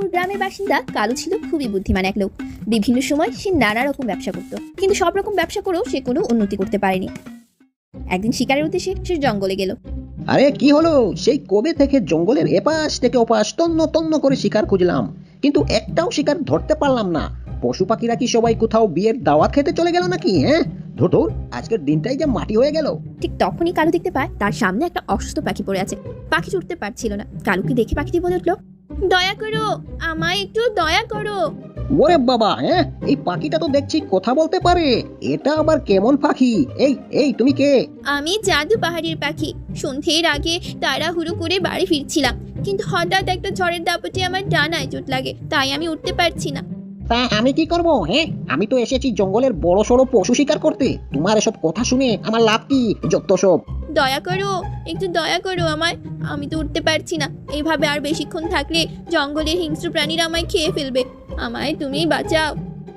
রামপুর গ্রামের বাসিন্দা কালু ছিল খুবই বুদ্ধিমান এক লোক। বিভিন্ন সময় সে নানা রকম ব্যবসা করত কিন্তু সব রকম ব্যবসা করেও সে কোনো উন্নতি করতে পারেনি। একদিন শিকারের উদ্দেশ্যে সে জঙ্গলে গেল। আরে কি হলো? সেই কবে থেকে জঙ্গলের এপাশ থেকে ওপাশ তন্ন তন্ন করে শিকার খুঁজলাম কিন্তু একটাও শিকার ধরতে পারলাম না। পশু পাখিরা কি সবাই কোথাও বিয়ের দাওয়াত খেতে চলে গেল নাকি হ্যাঁ? ধুর আজকের দিনটাই যে মাটি হয়ে গেল। ঠিক তখনই কালু দেখতে পায় তার সামনে একটা অসুস্থ পাখি পড়ে আছে। পাখি উঠতে পারছিল না। কালুকে দেখে পাখিটি বলে উঠল দয়া করো আমায় একটু দয়া করো। ওরে বাবা হ্যাঁ? এই পাখিটা তো দেখছি কথা বলতে পারে। এটা আবার কেমন পাখি? এই এই তুমি কে? আমি জাদু পাহাড়ের পাখি। সন্ধ্যের আগে তাড়াহুড়ো করে বাড়ি ফিরছিলাম। কিন্তু হঠাৎ একটা ঝড়ের দাপটে আমার ডানায় চোট লাগে তাই আমি উঠতে পারছি না। তা আমি কি করব হ্যাঁ? আমি তো এসেছি জঙ্গলের বড় সড়ো পশু শিকার করতে। তোমার এসব কথা শুনে আমার লাভ কি যত সব? দয়া করো একটু দয়া করো আমায়। আমি তো উঠতে পারছি না। এইভাবে আর বেশিক্ষণ থাকলে জঙ্গলের হিংস্র প্রাণীরা আমায় খেয়ে ফেলবে। আমায় তুমি বাঁচাও।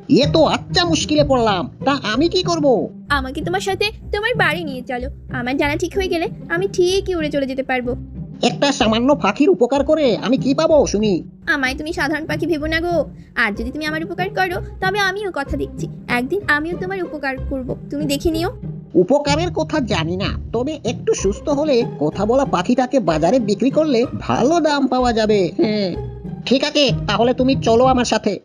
এ তো আচ্ছা মুশকিলে পড়লাম। তা আমি কি করব? আমাকে তোমার সাথে তোমার বাড়ি নিয়ে চলো। আমার জানা ঠিক হয়ে গেলে আমি ঠিকই উড়ে চলে যেতে পারব। একটা সামান্য পাখির উপকার করে আমি কি পাবো শুনি? আমায় তুমি সাধারণ পাখি ভেবো না গো। আর যদি তুমি আমার উপকার করো তবে আমিও কথা দিচ্ছি। একদিন আমিও তোমার উপকার করব। তুমি দেখে নিও। উপকারের কথা জানি না তবে একটু সুস্থ হলে কথা বলা পাখিটাকে বাজারে বিক্রি করলে ভালো দাম পাওয়া যাবে। হ্যাঁ ঠিক আছে তাহলে তুমি চলো আমার সাথে।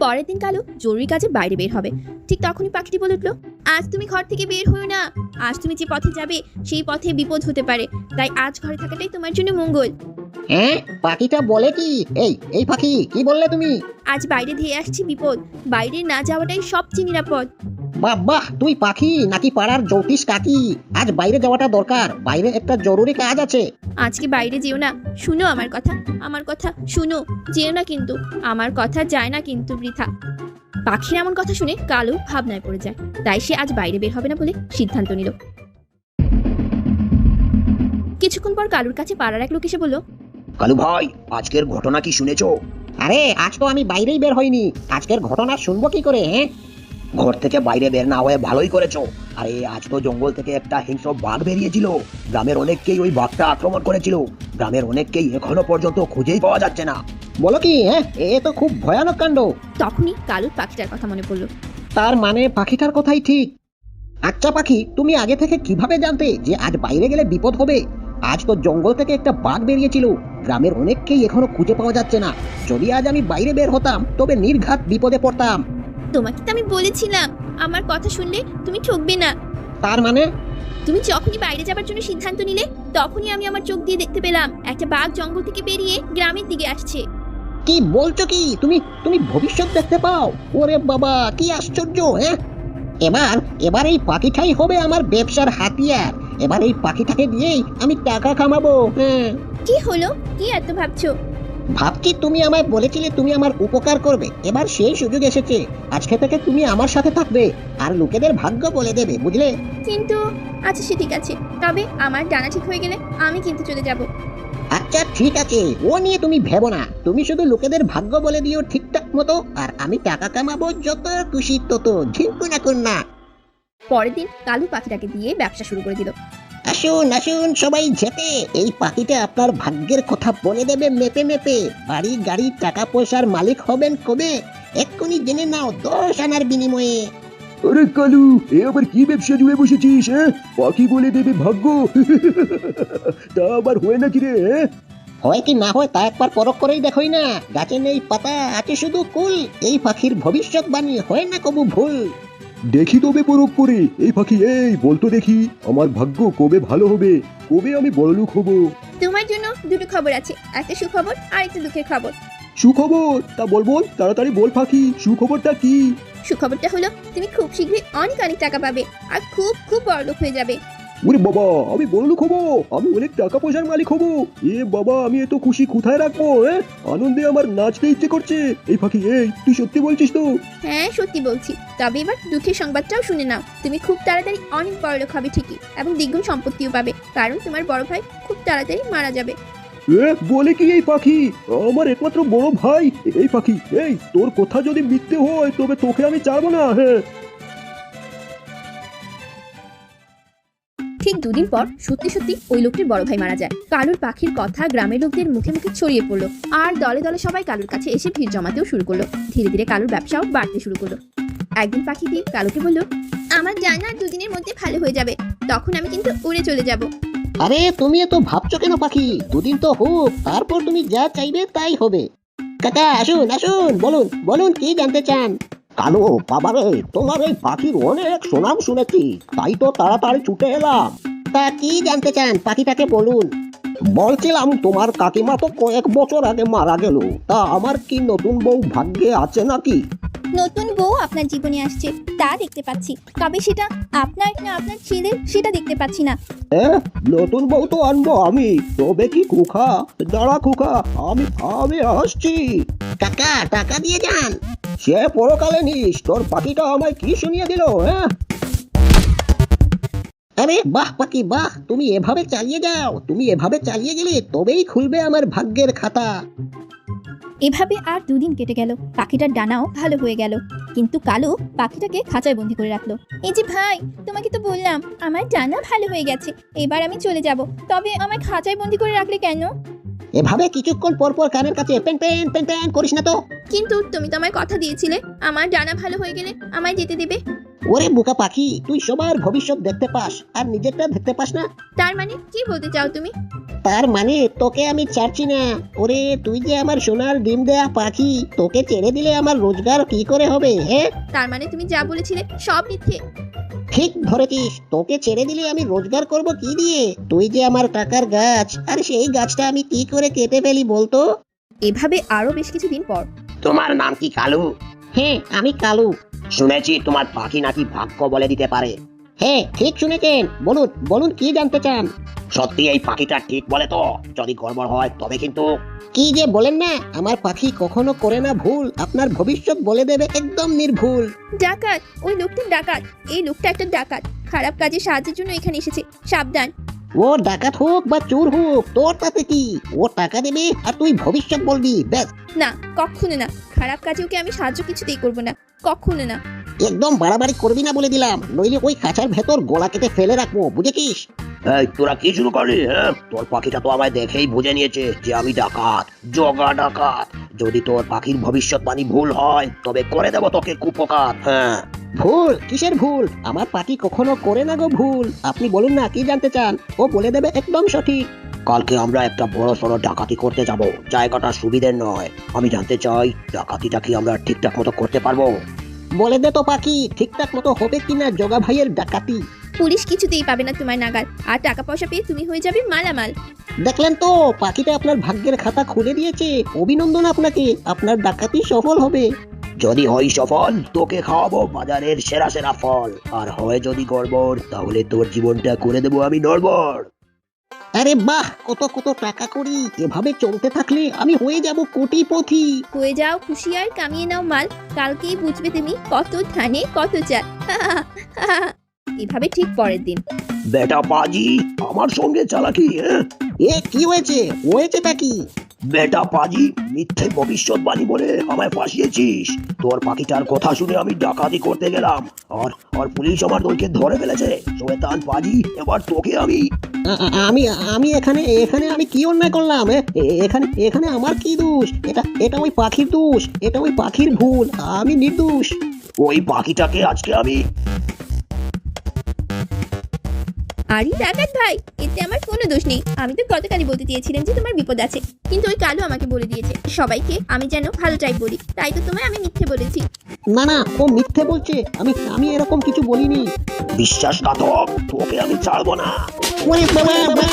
পরের দিন কালো জরুরি কাজে বাইরে বের হবে। ঠিক তখনই পাখিটি বলে উঠল আজ তুমি ঘর থেকে বের হও না। আজ তুমি যে পথে যাবে সেই পথে বিপদ হতে পারে। তাই আজ ঘরে থাকাটাই তোমার জন্য মঙ্গল। হ্যাঁ পাখিটা বলে কি? এই এই পাখি কি বললে তুমি? আজ বাইরে ধেয়ে আসছি বিপদ। বাইরে না যাওয়াটাই সবচেয়ে নিরাপদ। বাহ তুই পাখি নাকি পাড়ার জ্যোতিষ কাকি? আজ বাইরে যাওয়াটা দরকার বাইরে একটা জরুরি কাজ আছে। আজকে বাইরে যেও না? শুনো আমার কথা আমার কথা শুনো যেও না কিন্তু আমার কথা যায় না কিন্তু বৃথা। পাখির এমন কথা শুনে কালো ভাবনায় পড়ে যায় তাই সে আজ বাইরে বের হবে না বলে সিদ্ধান্ত নিল। কিছুক্ষণ পর কালুর কাছে পাড়ার এক লোক এসে বলল কালু ভাই আজকের ঘটনা কি শুনেছো? আরে আজ তো আমি বাইরেই বের হইনি। আজকের ঘটনা শুনব কি করে হ্যাঁ? ঘর থেকে বাইরে বের না হয়ে ভালোই করেছ। আরে আজ তো জঙ্গল থেকে একটা হিংস্র বাঘ বেরিয়েছিল। গ্রামের অনেককেই ওই বাঘটা আক্রমণ করেছিল। গ্রামের অনেককেই এখনও পর্যন্ত খুঁজেই পাওয়া যাচ্ছে না। বলো কি হ্যাঁ? এ তো খুব ভয়ানক কাণ্ড। তখনই কালুর পাখিটার কথা মনে পড়ল। তার মানে পাখিটার কথাই ঠিক। আচ্ছা পাখি তুমি আগে থেকে কীভাবে জানতে যে আজ বাইরে গেলে বিপদ হবে? আজ তো জঙ্গল থেকে একটা বাঘ বেরিয়েছিল। গ্রামের অনেককেই এখনও খুঁজে পাওয়া যাচ্ছে না। যদি আজ আমি বাইরে বের হতাম তবে নির্ঘাত বিপদে পড়তাম। তোমাকে তো আমি বলেছিলাম আমার কথা শুনলে তুমি ঠকবে না। তার মানে? তুমি যখনই বাইরে যাবার জন্য সিদ্ধান্ত নিলে তখনই আমি আমার চোখ দিয়ে দেখতে পেলাম একটা বাঘ জঙ্গল থেকে বেরিয়ে গ্রামের দিকে আসছে। কি বলছো কি? তুমি তুমি ভবিষ্যৎ দেখতে পাও? ওরে বাবা কি আশ্চর্য হ্যাঁ? এবার এবার এই পাখিটাই হবে আমার ব্যবসার হাতিয়ার। এবার এই পাখিটাকে দিয়েই আমি টাকা কামাবো হ্যাঁ। কি হলো? কি এত ভাবছ? ভাবছি তুমি আমায় বলেছিলে তুমি আমার উপকার করবে। এবার সেই সুযোগ এসেছে। আজকে থেকে তুমি আমার সাথে থাকবে। আর লোকেদের ভাগ্য বলে দেবে বুঝলে? কিন্তু আচ্ছা সে ঠিক আছে। তবে আমার ডানা ঠিক হয়ে গেলে আমি কিন্তু চলে যাব। আচ্ছা ঠিক আছে। ও নিয়ে তুমি ভেবো না। তুমি শুধু লোকেদের ভাগ্য বলে দিও ঠিকঠাক মতো। আর আমি টাকা কামাবো যত খুশি তত। ঝিঙ্কু না কন্যা। পরের দিন কালু পাখিটাকে দিয়ে ব্যবসা শুরু করে দিল। আসুন আসুন সবাই যেতে। এই পাখিটা আপনার ভাগ্যের কথা বলে দেবে মেপে মেপে। বাড়ি গাড়ি টাকা পয়সার মালিক হবেন কবে? এক্ষুনি জেনে নাও দশ আনার বিনিময়ে। আরে কালু এ আবার কি ব্যবসা জুড়ে বসেছিস হ্যাঁ? পাখি বলে দেবে ভাগ্য। তা আবার হয় নাকি রে হ্যাঁ? হয় কি না হয় তা একবার পরখ করেই দেখোই না। গাছে নেই পাতা আছে শুধু কুল। এই পাখির ভবিষ্যৎবাণী হয় না কবু ভুল। দেখি তবে পরখ করে। এই পাখি এই বলতো দেখি। আমার ভাগ্য কবে ভালো হবে? কবে আমি বড়লোক হব? তোমার জন্য দুটো খবর আছে। একটা সুখবর আর একটা দুঃখের খবর। সুখবর? তা বল বল তাড়াতাড়ি বল পাখি সুখবরটা কি? সুখবরটা হলো তুমি খুব শীঘ্রই অনেক অনেক টাকা পাবে আর খুব খুব বড়লোক হয়ে যাবে। ওরে বাবা আমি বড়লোক হব আমি অনেক টাকা পয়সার মালিক হব। এ বাবা আমি এত খুশি কোথায় রাখব হ্যাঁ আনন্দে আমার নাচতে ইচ্ছে করছে। এই পাখি এই তুই সত্যি বলছিস তো? হ্যাঁ সত্যি বলছি। তবে এবার দুঃখের সংবাদটাও শুনে নাও। তুমি খুব তাড়াতাড়ি অনেক বড়লোক হবে ঠিকই এবং দ্বিগুণ সম্পত্তিও পাবে কারণ তোমার বড় ভাই খুব তাড়াতাড়ি মারা যাবে। এ বলে কি এই পাখি আমার একমাত্র বড় ভাই। এই পাখি এই তোর কথা যদি মিথ্যে হয় তবে তোকে আমি চাবো না হ্যাঁ দুদিন পর সত্যি সত্যি ওই লোকটির বড় ভাই মারা যায়। কালুর পাখির কথা গ্রামের লোকদের মুখে মুখে ছড়িয়ে পড়ল। আর দলে দলে সবাই কালুর কাছে এসে ভিড় জমাতেও শুরু করল। ধীরে ধীরে কালুর ব্যবসাও বাড়তে শুরু করল। একদিন পাখিটি কালুকে বলল আমার জানা দুদিনের মধ্যে ভালো হয়ে যাবে। তখন আমি কিন্তু উড়ে চলে যাব। আরে তুমি এত ভাবছ কেন পাখি? দুদিন তো হোক তারপর তুমি যা চাইবে তাই হবে। কাকা আসুন আসুন বলুন বলুন কি জানতে চান? কালো বাবারে তোমার এই পাখির অনেক সুনাম শুনেছি। তাই তো তাড়াতাড়ি ছুটে এলাম। তা কি জানতে চান পাখিটাকে বলুন। বলছিলাম তোমার কাকিমা তো কয়েক বছর আগে মারা গেল। তা আমার কি নতুন বউ ভাগ্যে আছে নাকি? নতুন বউ আপনার জীবনে আসছে তা দেখতে পাচ্ছি। তবে সেটা আপনার না আপনার ছেলের সেটা দেখতে পাচ্ছি না। এ নতুন বউ তো আনব আমি। তবে কি খুখা দাঁড়া খুখা আমি আমি আসছি। টাকা টাকা দিয়ে যান। সে পরকালে নিস তোর পাখিটা আমায় কি শুনিয়ে দিল হ্যাঁ? আরে বাহ, পাখি, বাহ, তুমি এভাবে চালিয়ে যাও। তুমি এভাবে চালিয়ে গেলে তবেই খুলবে আমার ভাগ্যের খাতা। এভাবে আর দুদিন কেটে গেল। পাখিটার ডানাও ভালো হয়ে গেল। কিন্তু কালু পাখিটাকে খাঁচায় বন্দি করে রাখল। এই যে ভাই, তোমাকে তো বললাম, আমার ডানা ভালো হয়ে গেছে। এবার আমি চলে যাব। তবে আমার খাঁচায় বন্দি করে রাখলে কেন? এভাবে কিছুক্ষণ পর পর কানের কাছে পেন পেন পেন পেন করিস না তো। কিন্তু তুমি তো আমায় কথা দিয়েছিলে। আমার ডানা ভালো হয়ে গেলে আমায় যেতে দেবে। ওরে বোকা পাখি তুই সবার ভবিষ্যৎ দেখতে পাস আর নিজেরটা দেখতে পাস না। তার মানে কি বলতে চাও তুমি? তার মানে তোকে আমি ছাড়ছি না। ওরে তুই যে আমার সোনার ডিম দেয়া পাখি তোকে ছেড়ে দিলে আমার রোজগার কি করে হবে হ্যাঁ তার মানে তুমি যা বলেছিলে সব মিথ্যে। ঠিক ধরেছিস তোকে ছেড়ে দিলে আমি রোজগার করব কি দিয়ে? তুই যে আমার টাকার গাছ আর সেই গাছটা আমি কি করে কেটে ফেলি বলতো? এভাবে আরও বেশ কিছুদিন পর। তোমার নাম কি কালু? হ্যাঁ আমি কালু। শুনেছি তোমার পাখি নাকি ভাগ্য বলে দিতে পারে। হ্যাঁ ঠিক শুনেছেন। বলুন বলুন কি জানতে চান? সত্যি এই পাখিটা ঠিক বলে তো। যদি গড়বড় হয় তবে কিন্তু কি যে বলেন না আমার পাখি কখনো করে না ভুল। আপনার ভবিষ্যৎ বলে দেবে একদম নির্ভুল। ডাকাত ওই লোকটা ডাকাত। এই লোকটা একটা ডাকাত। খারাপ কাজে সাহায্যের জন্য এখানে এসেছে। সাবধান। ও ডাকাত হোক বা চোর হোক তোর তাতে কি? ও টাকা দেবে আর তুই ভবিষ্যৎ বলবি ব্যাস। না কখনো না। খারাপ কাজে ওকে আমি সাহায্য কিছুতেই করব না। কখনো না। একদম বাড়াবাড়ি করবি না বলে দিলাম। নইলে ওই খাঁচার ভেতর গলা কেটে ফেলে রাখব বুঝেছিস? এই তোরা কি শুরু করলি হ্যাঁ? তোর পাখিটা তো আমায় দেখেই বুঝে নিয়েছে যে আমি ডাকাত জগা ডাকাত। যদি তোর পাখির ভবিষ্যৎবাণী ভুল হয় তবে করে দেবো তোকে কুপকার হ্যাঁ? ভুল? কিসের ভুল? আমার পাখি কখনো করে না গো ভুল। আপনি বলুন না কি জানতে চান? ও বলে দেবে একদম সঠিক। কালকে আমরা একটা বড় সড়ো ডাকাতি করতে যাব। জায়গাটা সুবিধের নয়। আমি জানতে চাই ডাকাতিটা কি আমরা ঠিকঠাক মতো করতে পারব? বলে দে তো পাখি ঠিকঠাক মতো হবে কিনা জগা ভাইয়ের ডাকাতি। পুলিশ কিছুতেই পাবে না তোমার নাগাল। আর টাকা পয়সা পেয়ে তুমি হয়ে যাবে মালামাল। দেখলেন তো পাখিটা আপনার ভাগ্যের খাতা খুলে দিয়েছে। অভিনন্দন আপনাকে আপনার ডাকাতি সফল হবে। যদি হয় সফল তোকে খাওয়াবো বাজারের সেরা সেরা ফল। আর হয় যদি গড়বড় তাহলে তোর জীবনটা করে দেবো আমি নড়বড়। আরে বাহ কত কত টাকা করি। এভাবে চলতে থাকলে আমি হয়ে যাব কোটিপতি। হয়ে যাও খুশি আর কামিয়ে নাও মাল। কালকেই বুঝবে তুমি কত ধানে কত চাল। এভাবে ঠিক পরের দিন। বেটা পাজি আমার সঙ্গে চালাকি হ্যাঁ? এ কি হয়েছে? হয়েছেটা কি? বেটা পাজি মিথ্যে ভবিষ্যৎবাণী বলে আমায় ফাঁসিয়েছিস। তোর পাখিটার কথা শুনে আমি ডাকাতি করতে গেলাম। আর আর পুলিশ আমার দলকে ধরে ফেলেছে। শয়তান পাজি এবার তোকে আমি আমি আমি এখানে এখানে আমি কি অন্যায় করলাম এখানে এখানে আমার কি দোষ? এটা এটা ওই পাখির দোষ এটা ওই পাখির ভুল আমি নির্দোষ। ওই পাখিটাকে আজকে আমি আরে ডাকাত ভাই এতে আমার কোনো দোষ নেই। আমি তো গতকালই বলতে চেয়েছিলাম যে তোমার বিপদ আছে। কিন্তু ওই কালো আমাকে বলে দিয়েছে সবাইকে আমি যেন ভালো টাইপ বলি তাই তো তোমায় আমি মিথ্যে বলেছি। না না ও মিথ্যে বলছে। আমি আমি এরকম কিছু বলিনি। বিশ্বাসঘাতক তোকে আমি ছাড়বো না। ওরে বাবা!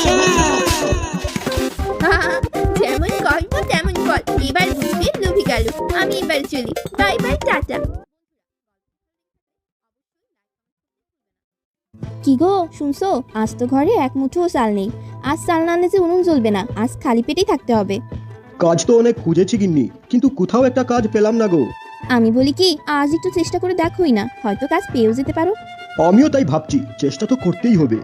যেমন গল্প তেমন ফল এবার বুঝবে লোভি গেল আমি এবার চলি। Bye bye tata. কি গো শুনছো? আজ তো ঘরে এক মুঠো চাল নেই। আজ চাল না আনলে যে উনুন জ্বলবে না আজ খালি পেটেই থাকতে হবে। কাজ তো অনেক খুঁজেছি গিন্নি কিন্তু কোথাও একটা কাজ পেলাম না গো। আমি বলি কি আজ একটু চেষ্টা করে দেখোই না হয়তো কাজ পেয়েও যেতে পারো। আমিও তাই ভাবছি চেষ্টা তো করতেই হবে।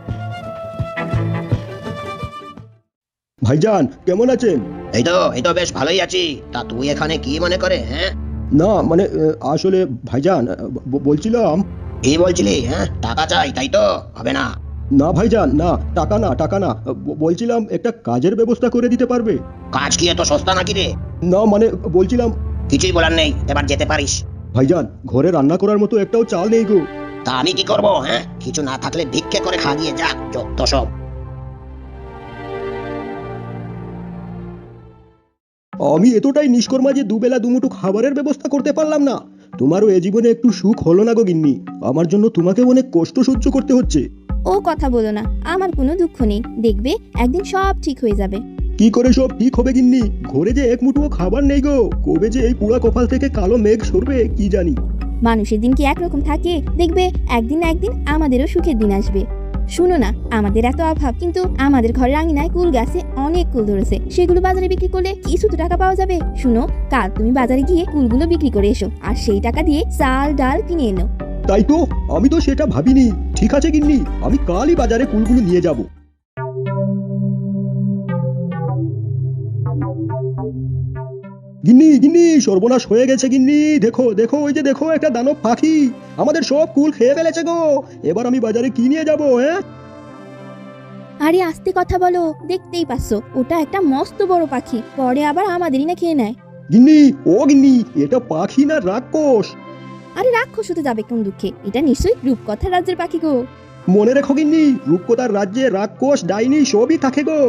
ভাইজান কেমন আছেন? এই তো এই তো বেশ ভালোই আছি। তা তুই এখানে কি মনে করে হ্যাঁ? না মানে আসলে ভাইজান বলছিলাম। কি বলছিলি হ্যাঁ? টাকা চাই তাই তো? হবে না। না ভাইজান না টাকা না টাকা না। বলছিলাম একটা কাজের ব্যবস্থা করে দিতে পারবে। কাজ কি এত সস্তা নাকি রে? না মানে বলছিলাম কিছুই বলার নেই এবার যেতে পারিস। ভাইজান ঘরে রান্না করার মতো একটাও চাল নেই গো। তা আমি কি করব হ্যাঁ? কিছু না থাকলে ভিক্ষে করে খা গিয়ে যা যত সব। আমি এতটাই নিষ্কর্মা যে দুবেলা দুমুঠো খাবারের ব্যবস্থা করতে পারলাম না। তোমারও এ জীবনে একটু সুখ হলো না গো গিন্নি। আমার জন্য তোমাকে অনেক কষ্ট সহ্য করতে হচ্ছে। ও কথা বলো না আমার কোনো দুঃখ নেই। দেখবে একদিন সব ঠিক হয়ে যাবে। কি করে সব ঠিক হবে গিন্নি? ঘরে যে এক মুঠো খাবার নেই গো। কবে যে এই পুরা কপাল থেকে কালো মেঘ সরবে কি জানি। মানুষের দিন কি একরকম থাকে? দেখবে একদিন একদিন আমাদেরও সুখের দিন আসবে। শুনো না, আমাদের এত অভাব, কিন্তু আমাদের ঘরের আঙিনায় কুল গাছে অনেক কুল ধরেছে। সেগুলো বাজারে বিক্রি করলে কিছু তো টাকা পাওয়া যাবে। শুনো, কাল তুমি বাজারে গিয়ে কুলগুলো বিক্রি করে এসো, আর সেই টাকা দিয়ে চাল, ডাল কিনে এনো। তাই তো? আমি তো সেটা ভাবিনি। ঠিক আছে কিন্নি আমি কালই বাজারে কুলগুলো নিয়ে যাব। গিন্নি গিন্নি সর্বনাশ হয়ে গেছে গিন্নি। দেখো দেখো ওই যে দেখো একটা দানব পাখি। আমাদের সব কুল খেয়ে ফেলেছে গো। এবার আমি বাজারে কি নিয়ে যাব হ্যাঁ? আরে আস্তে কথা বলো। দেখতেই পাচ্ছ ওটা একটা মস্ত বড় পাখি। পরে আবার আমাদেরই না খেয়ে নেয়। গিন্নি ও গিন্নি এটা পাখি না রাক্ষস? আরে রাক্ষস হতে যাবে কোন দুঃখে? এটা নিশ্চয়ই রূপকথা রাজ্যের পাখি গো। মনে রেখো গিন্নি রূপকতার রাজ্যে রাক্ষস ডাইনি সবই থাকে গো।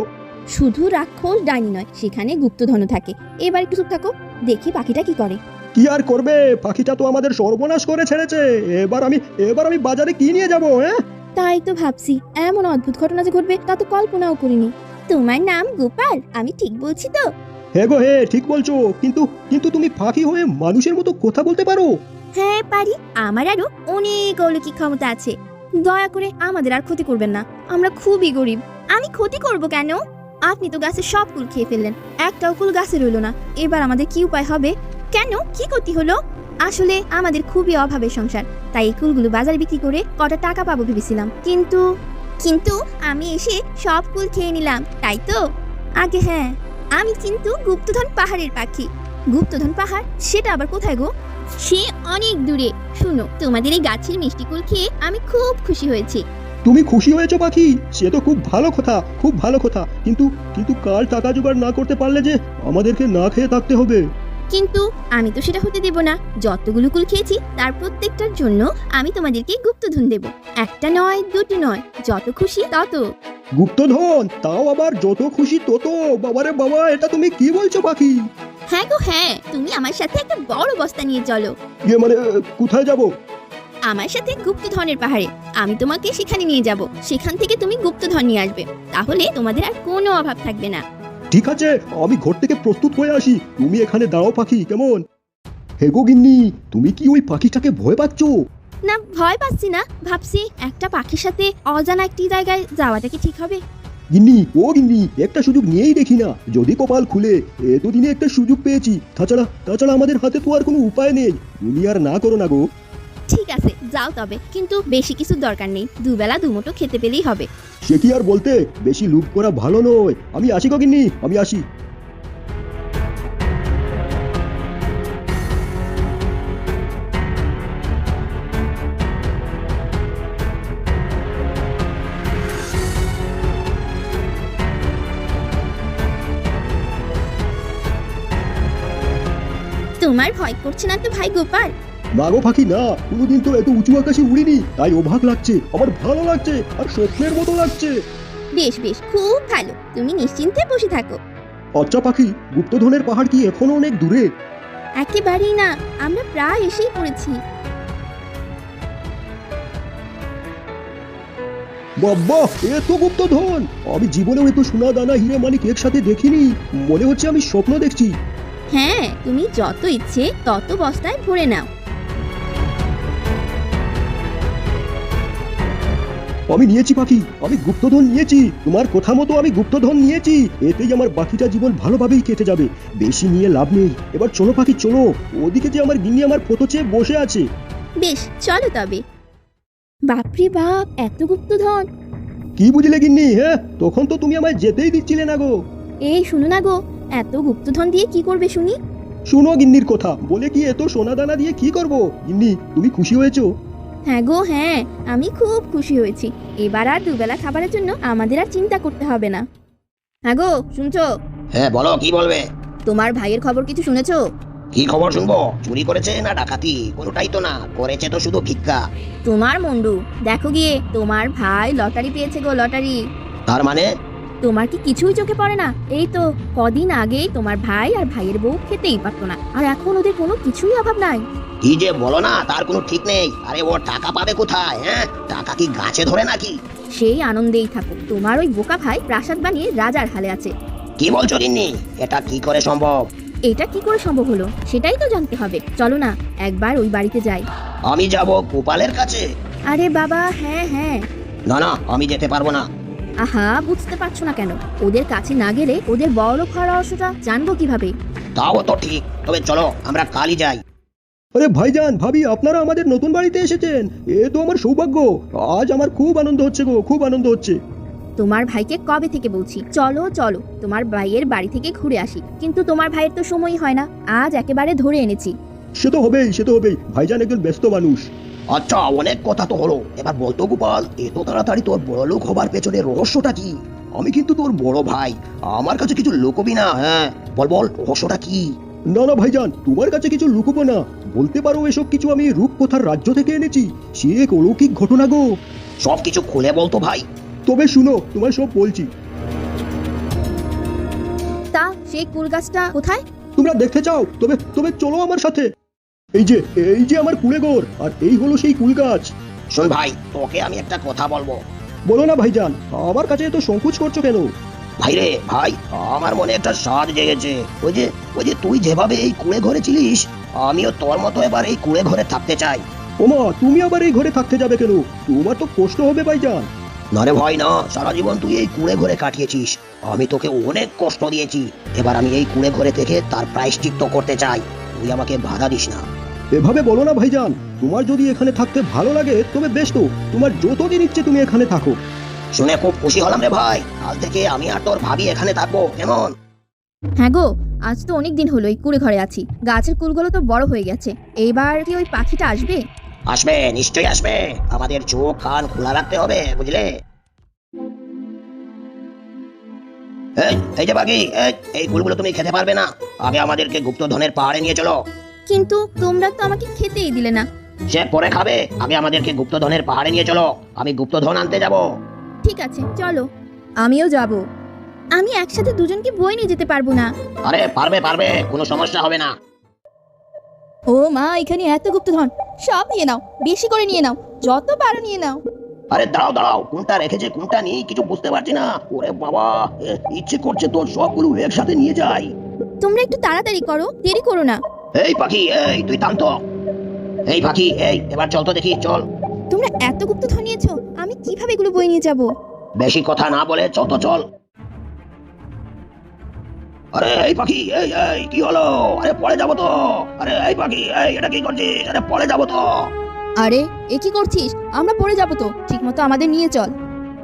শুধু রাক্ষস ডাইনি নয় সেখানে গুপ্তধন থাকে। এবার একটু চুপ থাকো দেখি পাখিটা কি করে। কি আর করবে? পাখিটা তো আমাদের সর্বনাশ করে ছেড়েছে। এবার আমি এবার আমি বাজারে কি নিয়ে যাব হ্যাঁ? তাই তো ভাবছি এমন অদ্ভুত ঘটনা যে ঘটবে তা তো কল্পনাও করিনি। তোমার নাম গোপাল আমি ঠিক বলছি তো? হে গো হে ঠিক বলছো। কিন্তু কিন্তু তুমি পাখি হয়ে মানুষের মতো কথা বলতে পারো? হ্যাঁ পারি। আমার আরও অনেক অলৌকিক ক্ষমতা আছে। দয়া করে আমাদের আর ক্ষতি করবেন না। আমরা খুবই গরিব। আমি ক্ষতি করব কেন? আপনি তো গাছের সব কুল খেয়ে ফেললেন, একটাও কুল গাছে রইল না। এবার আমাদের কি উপায় হবে? কেন? কি ক্ষতি হলো? আসলে আমাদের খুবই অভাবের সংসার, তাই এই কুলগুলো বাজারে বিক্রি করে কটা টাকা পাবো ভেবেছিলাম। কিন্তু কিন্তু আমি এসে সব কুল খেয়ে নিলাম, তাই তো? আগে হ্যাঁ আমি কিন্তু গুপ্তধন পাহাড়ের পাখি। গুপ্তধন পাহাড়? সেটা আবার কোথায় গো? সে অনেক দূরে। শুনো, তোমাদের এই গাছের মিষ্টি কুল খেয়ে আমি খুব খুশি হয়েছি। তুমি খুশি হয়েছো পাখি? সে তো খুব ভালো কথা খুব ভালো কথা। কিন্তু কিন্তু কাল টাকা জোগাড় না করতে পারলে যে আমাদেরকে না খেয়ে থাকতে হবে। কিন্তু আমি তো সেটা হতে দেব না। যতগুলো কুল খেয়েছি তার প্রত্যেকটার জন্য আমি তোমাদেরকে গুপ্তধন দেব। একটা নয় দুটো নয় যত খুশি তত। গুপ্তধন? তাও আবার যত খুশি তত। বাবারে বাবা এটা তুমি কি বলছো পাখি? হ্যাঁ গো হ্যাঁ। তুমি আমার সাথে একটা বড় বস্তা নিয়ে চলো। ইয়ে মানে কোথায় যাব? আমার সাথে গুপ্তধনের পাহাড়ে। আমি তোমাকে সেখানে নিয়ে যাব। সেখান থেকে তুমি গুপ্তধন নিয়ে আসবে। তাহলে তোমাদের আর কোনো অভাব থাকবে না। ঠিক আছে আমি ঘর থেকে প্রস্তুত হয়ে আসি। তুমি এখানে দাঁড়াও পাখি কেমন? হেগো গিন্নি তুমি কি ওই পাখিটাকে ভয় পাচ্ছো? না ভয় পাচ্ছি না। ভাবছি একটা পাখির সাথে অজানা একটি জায়গায় যাওয়াটা কি ঠিক হবে? গিন্নি ও গিন্নি একটা সুযোগ নিয়েই দেখি না। যদি কপাল খুলে এতদিনে একটা সুযোগ পেয়েছি। তাছাড়া তাছাড়া আমাদের হাতে তো আর কোনো উপায় নেই। তুমি আর না করো না গো। ঠিক আছে যাও তবে। কিন্তু বেশি কিছু দরকার নেই। দুবেলা দুমুটো খেতে পেলেই হবে। সে কি আর বলতে? বেশি লুপ করা ভালো নয়। আমি আসি গো গিন্নি আমি আসি। তোমার ভয় করছে না তো ভাই গোপাল? গো পাখি না কোনোদিন তো এত উঁচু আকাশে উড়িনি। তাই অবাক লাগছে আমার ভালো লাগছে আর স্বপ্নের মতো লাগছে। বেশ বেশ খুব ভালো। তুমি নিশ্চিন্তে বসে থাকো। আচ্ছা পাখি গুপ্তধনের পাহাড় কি এখনও অনেক দূরে? একেবারেই না আমরা প্রায় এসেই পড়েছি। বাবা এত গুপ্তধন! আমি জীবনেও এত সোনা দানা হিরে মানিক একসাথে দেখিনি। মনে হচ্ছে আমি স্বপ্ন দেখছি। হ্যাঁ তুমি যত ইচ্ছে তত বস্তায় ভরে নাও। আমি নিয়েছি পাখি আমি গুপ্তধন নিয়েছি। তোমার কথা মতো আমি গুপ্তধন নিয়েছি। এতেই আমার বাকিটা জীবন ভালোভাবেই কেটে যাবে। বেশি নিয়ে লাভ নেই। এবার চলো পাখি চলো। ওদিকে যে আমার গিন্নি আমার ফটো চেয়ে বসে আছে। বেশ চলো তবে। বাপরে বাপ এত গুপ্তধন। কি বুঝলে গিন্নি হ্যাঁ? তখন তো তুমি আমায় যেতেই দিচ্ছিলে না গো। এই শুনো না গো এত গুপ্তধন দিয়ে কি করবে শুনি? শুনো গিন্নির কথা বলে কি এত সোনা দানা দিয়ে কি করব? গিন্নি তুমি খুশি হয়েছো? হ্যাঁ গো হ্যাঁ আমি খুব খুশি হয়েছি। এবার আর দুবেলা খাবারের জন্য আমাদের আর চিন্তা করতে হবে না। হ্যাঁ গো শুনছো? হ্যাঁ বলো কি বলবে? তোমার ভাইয়ের খবর কিছু শুনেছো? কি খবর শুনব? চুরি করেছে না ডাকাতি? কোনোটাই তো না করেছে তো শুধু ভিক্ষা। তোমার মন্ডু দেখো গিয়ে তোমার ভাই লটারি পেয়েছে গো লটারি। তার মানে? তোমার কি কিছুই চোখে পড়ে না? এই তো কদিন আগেই তোমার ভাই আর ভাইয়ের বউ খেতেই পারতো না আর এখন ওদের কোনো কিছুই অভাব নাই। কি যে বলো না তার কোনো ঠিক নেই। আরে ও টাকা পাবে কোথায় হ্যাঁ? টাকা কি গাছে ধরে নাকি? সেই আনন্দেই থাকো তোমার ওই বোকা ভাই প্রাসাদ বানিয়ে রাজার হালে আছে। কি বলছো রিন্নি এটা কি করে সম্ভব? এটা কি করে সম্ভব হলো সেটাই তো জানতে হবে। চলো না একবার ওই বাড়িতে যাই। আমি যাব গোপালের কাছে। আরে বাবা হ্যাঁ হ্যাঁ। না না আমি যেতে পারব না। আহা বুঝতে পারছ না কেন? ওদের কাছে না গেলে ওদের বড় হওয়ার রহস্যটা জানব কীভাবে? তাও তো ঠিক। তবে চলো আমরা কালই যাই। আরে ভাইজান ভাবি আপনারা আমাদের নতুন বাড়িতে এসেছেন। এ তো আমার সৌভাগ্য। আজ আমার খুব আনন্দ হচ্ছে গো খুব আনন্দ হচ্ছে। তোমার ভাইকে কবে থেকে বলছি? চলো চলো তোমার ভাইয়ের বাড়ি থেকে ঘুরে আসি। কিন্তু তোমার ভাইয়ের তো সময়ই হয় না। আজ একেবারে ধরে এনেছি। সে তো হবেই সে তো হবেই। ভাইজান একজন ব্যস্ত মানুষ। আচ্ছা অনেক কথা তো হলো। এবার বলতো গোপাল এত তাড়াতাড়ি তোর বড় লোক হবার পেছনে রহস্যটা কি? আমি কিন্তু তোর বড় ভাই আমার কাছে কিছু লুকোবি না হ্যাঁ? বল বল রহস্যটা কি? না না ভাইজান তোমার কাছে কিছু লুকোবো না। বলতে পারো এসব কিছু আমি রূপকথার রাজ্য থেকে এনেছি। সে এক অলৌকিক ঘটনা গো। সব কিছু খুলে বলতো ভাই। তবে শুনো তোমায় সব বলছি। তা সেই কুল গাছটা কোথায়? তোমরা দেখতে চাও তবে তবে চলো আমার সাথে। এই যে এই যে আমার কুলেগর আর এই হলো সেই কুল গাছ শোন ভাই তোকে আমি একটা কথা বলব। বলো না ভাইজান আমার কাছে এত সংকোচ করছ কেন? ভাই রে ভাই আমার মনে একটা স্বাদ জেগেছে। ওই যে ওই যে তুই যেভাবে এই কুড়ে ঘরে ছিলিস আমিও তোর মতো এবার এই কুড়ে ঘরে থাকতে চাই। ওমা তুমি আবার এই ঘরে থাকতে যাবে কেন? তোমার তো কষ্ট হবে ভাইজান। না রে ভাই না সারা জীবন তুই এই কুড়ে ঘরে কাটিয়েছিস। আমি তোকে অনেক কষ্ট দিয়েছি। এবার আমি এই কুড়ে ঘরে থেকে তার প্রায়শ্চিত্ত করতে চাই। তুই আমাকে বাধা দিস না। এভাবে বলো না ভাইজান তোমার যদি এখানে থাকতে ভালো লাগে তবে বেশ তো তোমার যতদিন ইচ্ছে তুমি এখানে থাকো। শুনে খুব খুশি হলাম রে ভাই। কাল থেকে আমি আর তোর ভাবি এখানে থাকব কেমন? হ্যাঁ গো আজ তো অনেক দিন হলো এই কুড়ে ঘরে আছি। গাছের কুলগুলো তো বড় হয়ে গেছে। এইবার কি ওই পাখিটা আসবে? আসবে নিশ্চয়ই আসবে। আমাদের চোখ কান খোলা রাখতে হবে বুঝলে? এই এই যে বাকি এই এই কুলগুলো তুমি খেতে পারবে না। আগে আমাদেরকে গুপ্তধনের পাহাড়ে নিয়ে চলো। কিন্তু তোমরা তো আমাকে খেতেই দিলে না। সে পরে খাবে। আগে আমাদেরকে গুপ্তধনের পাহাড়ে নিয়ে চলো। আমি গুপ্তধন আনতে যাব। ঠিক আছে চলো। আমিও যাব। আমি একসাথে দুজনকে বই নিয়ে যেতে পারব না। আরে পারবে পারবে। কোনো সমস্যা হবে না। ও মা এখানে এত গুপ্তধন। সব নিয়ে নাও। বেশি করে নিয়ে নাও। যত পারো নিয়ে নাও। আরে দাঁড়াও দাঁড়াও। কোনটা রেখেছে কোনটা নেই কিছু বুঝতে পারছি না। ওরে বাবা ইচ্ছে করছে তোর সবগুলো একসাথে নিয়ে যাই। তোমরা একটু তাড়াতাড়ি করো। দেরি করো না। এই পাখি এই তুই থাম তো। এই পাখি এই এবার চল তো দেখি চল। তোমরা এত গুপ্তধন নিয়েছো আমি কীভাবে এগুলো বই নিয়ে যাব? বেশি কথা না বলে চল তো চল। আরে এই পাখি এই এই কি হলো? আরে পড়ে যাব তো। আরে এই পাখি এই এটা কি করছিস? আরে পড়ে যাব তো। আরে এ কি করছিস? আমরা পড়ে যাব তো ঠিকমতো আমাদের নিয়ে চল।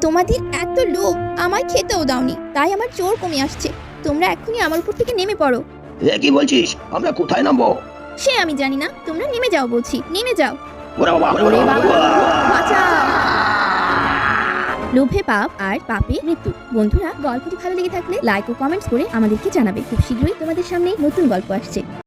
তোমাদের এত লোভ আমায় খেতেও দাওনি তাই আমার চোর কমে আসছে। তোমরা এক্ষুনি আমার উপর থেকে নেমে পড়ো। এ কি বলছিস? আমরা কোথায় নামবো? সে আমি জানি না। তোমরা নেমে যাও বলছি। নেমে যাও। ওরে বাবা ওরে ওরে বাবা বাবা, বাঁচাও। লোভে পাপ আর পাপে মৃত্যু। বন্ধুরা গল্পটি ভালো লেগে থাকলে লাইক ও কমেন্টস করে আমাদেরকে জানাবে। খুব শীঘ্রই তোমাদের সামনে নতুন গল্প আসছে।